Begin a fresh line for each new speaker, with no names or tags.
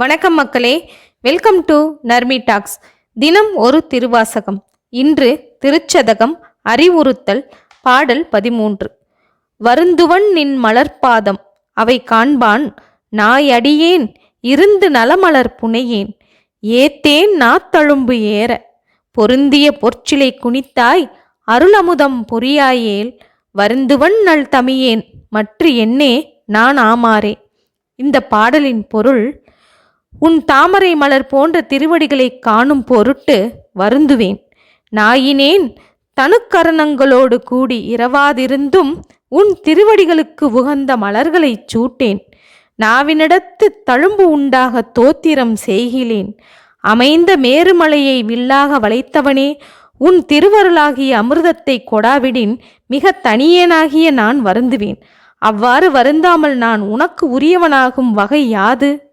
வணக்கம் மக்களே. Welcome to Narmi tax தினம் ஒரு திருவாசகம். இன்று திருச்சதகம் அறிவுறுத்தல் பாடல் பதிமூன்று. வருந்துவன் நின் மலர்பாதம் அவை காண்பான் நாயடியேன் இருந்து நலமலர் புனையேன். ஏத்தேன் நாத்தழும்பு ஏற பொருந்திய பொற்சிலை குனித்தாய் அருளமுதம் பொறியாயேல் வருந்துவன் நல் தமியேன் மற்ற என்னே நான் ஆமாறே இந்த பாடலின் பொருள் உன் தாமரை மலர் போன்ற திருவடிகளை காணும் பொருட்டு வருந்துவேன். நாயினேன் தனுக்கரணங்களோடு கூடி இரவாதிருந்தும் உன் திருவடிகளுக்கு உகந்த மலர்களைச் சூட்டேன். நாவினிடத்து தழும்பு உண்டாக தோத்திரம் செய்கிலேன் அமைந்த மேருமலையை வில்லாக வளைத்தவனே உன் திருவருளாகிய அமிர்தத்தை கொடாவிடின் மிக தனியேனாகிய நான் வருந்துவேன். அவ்வாறு வருந்தாமல் நான் உனக்கு உரியவனாகும் வகை யாது?